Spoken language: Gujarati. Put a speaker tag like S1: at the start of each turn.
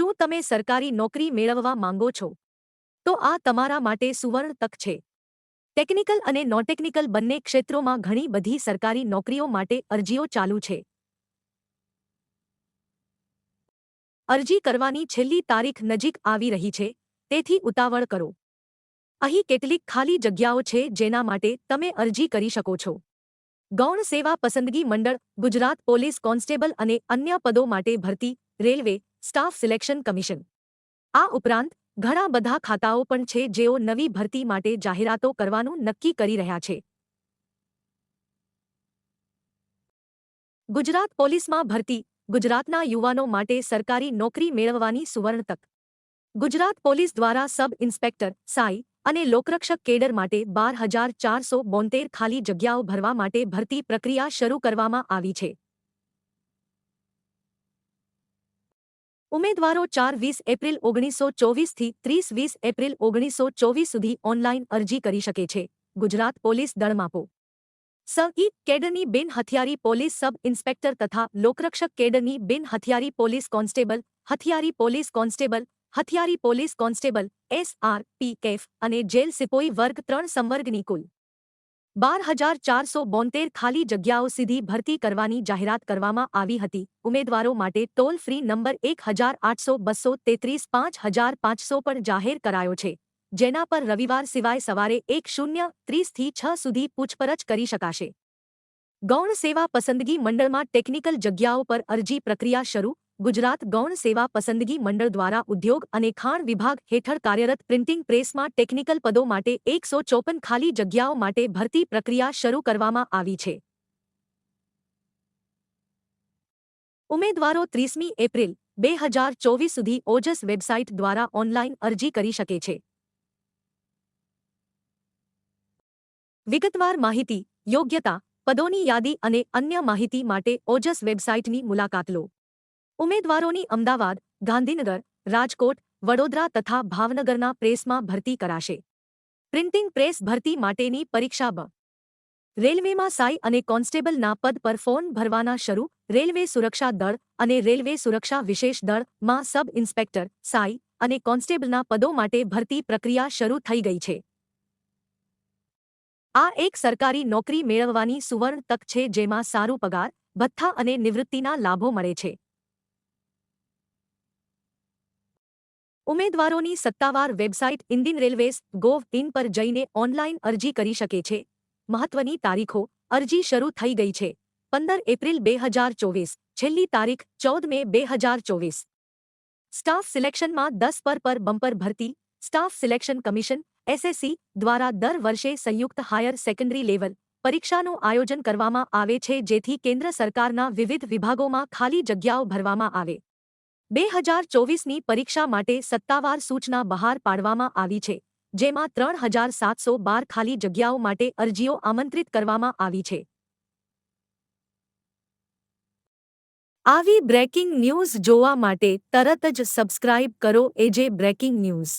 S1: શું તમે સરકારી નોકરી મેળવવા માંગો છો? તો આ તમારા માટે સુવર્ણ તક છે. ટેકનિકલ અને નોન-ટેકનિકલ બંને ક્ષેત્રોમાં ઘણી બધી સરકારી નોકરીઓ માટે અરજીઓ ચાલુ છે. અરજી કરવાની છેલ્લી તારીખ નજીક આવી રહી છે, તેથી ઉતાવળ કરો. અહીં કેટલીક ખાલી જગ્યાઓ છે જેના માટે તમે અરજી કરી શકો છો. ગૌણ સેવા પસંદગી મંડળ, ગુજરાત પોલીસ કોન્સ્ટેબલ અને અન્ય પદો માટે ભરતી, રેલવે સ્ટાફ સિલેક્શન કમિશન. આ ઉપરાંત, ઘણા બધા ખાતાઓ પણ છે જેઓ નવી ભરતી માટે જાહેરાતો કરવાનું નક્કી કરી રહ્યા છે. ગુજરાત પોલીસમાં ભરતી, ગુજરાતના યુવાનો માટે સરકારી નોકરી મેળવવાની સુવર્ણ તક. ગુજરાત પોલીસ દ્વારા સબ ઇન્સ્પેક્ટર, સાઈ અને લોકરક્ષક કેડર માટે બાર હજાર ચારસો બોતેર ખાલી જગ્યાઓ ભરવા માટે ભરતી પ્રક્રિયા શરૂ કરવામાં આવી છે. ઉમેદવારો ચાર વીસ એપ્રિલ ઓગણીસો ચોવીસથી ત્રીસ વીસ એપ્રિલ ઓગણીસો ચોવીસ સુધી ઓનલાઈન અરજી કરી શકે છે. ગુજરાત પોલીસ દળમાપો. સ. ઈ. કેડરની બિન હથિયારી પોલીસ સબ ઇન્સ્પેક્ટર તથા લોકરક્ષક કેડરની બિન હથિયારી પોલીસ કોન્સ્ટેબલ, હથિયારી police constable, હથિયારી police constable, S. R. P. કેફ અને જેલ સિપોઈ વર્ગ ત્રણ સંવર્ગની કુલ બાર હજાર ચારસો બોતેર ખાલી જગ્યાઓ સીધી ભરતી કરવાની જાહેરાત કરવામાં આવી હતી. ઉમેદવારો માટે ટોલ ફ્રી નંબર એક હજાર આઠસો બસો તેત્રીસ પાંચ હજાર પાંચસો પણ જાહેર કરાયો છે. જેના પર રવિવાર સિવાય સવારે એક શૂન્ય ત્રીસથી છ સુધી પૂછપરછ કરી શકાશે. ગૌણ સેવા પસંદગી મંડળમાં ટેકનિકલ જગ્યાઓ પર અરજી પ્રક્રિયા શરૂ ગુજરાત ગૌણ સેવા પસંદગી મંડળ દ્વારા ઉદ્યોગ અને ખાણ વિભાગ હેઠળ કાર્યરત પ્રિન્ટિંગ પ્રેસમાં ટેકનિકલ પદો માટે એકસો ચોપન ખાલી જગ્યાઓ માટે ભરતી પ્રક્રિયા શરૂ કરવામાં આવી છે. ઉમેદવારો ત્રીસમી એપ્રિલ, બે હજાર ચોવીસ સુધી ઓજસ વેબસાઇટ દ્વારા ઓનલાઇન અરજી કરી શકે છે. વિગતવાર માહિતી, યોગ્યતા, પદોની યાદી અને અન્ય માહિતી માટે ઓજસ વેબસાઇટની મુલાકાત લો. ઉમેદવારોની અમદાવાદ, ગાંધીનગર, રાજકોટ, વડોદરા તથા ભાવનગરના પ્રેસમાં ભરતી કરાશે. પ્રિન્ટિંગ પ્રેસ ભરતી માટેની પરીક્ષા બ. રેલવેમાં સાઈ અને કોન્સ્ટેબલના પદ પર ફોર્મ ભરવાના શરૂ, રેલવે સુરક્ષા દળ અને રેલવે સુરક્ષા વિશેષ દળમાં સબ ઇન્સ્પેક્ટર, સાઈ અને કોન્સ્ટેબલના પદો માટે ભરતી પ્રક્રિયા શરૂ થઈ ગઈ છે. આ એક સરકારી નોકરી મેળવવાની સુવર્ણ તક છે જેમાં સારું પગાર, ભથ્થા અને નિવૃત્તિના લાભો મળે છે. ઉમેદવારોની સત્તાવાર website Indian railways gov in પર જઈને ઓનલાઇન અરજી કરી શકે છે. મહત્વની તારીખો, અરજી શરૂ થઈ ગઈ છે. પંદર એપ્રિલ બે હજાર ચોવીસ, છેલ્લી તારીખ ચૌદ મે બે હજાર ચોવીસ. સ્ટાફ સિલેક્શનમાં દસ પર પર બમ્પર ભરતી, સ્ટાફ સિલેક્શન કમિશન, એસએસસી દ્વારા દર વર્ષે સંયુક્ત હાયર સેકન્ડરી લેવલ પરીક્ષાનું આયોજન કરવામાં આવે છે જેથી કેન્દ્ર સરકારના વિવિધ વિભાગોમાં ખાલી જગ્યાઓ ભરવામાં આવે. બે હજાર ચોવીસની પરીક્ષા માટે સત્તાવાર સૂચના બહાર પાડવામાં આવી છે, જેમાં ત્રણ હજાર સાતસો બાર ખાલી જગ્યાઓ માટે અરજીઓ આમંત્રિત કરવામાં આવી છે. આવી બ્રેકિંગ ન્યૂઝ જોવા માટે તરત જ સબસ્ક્રાઇબ કરો એજે બ્રેકિંગ ન્યૂઝ.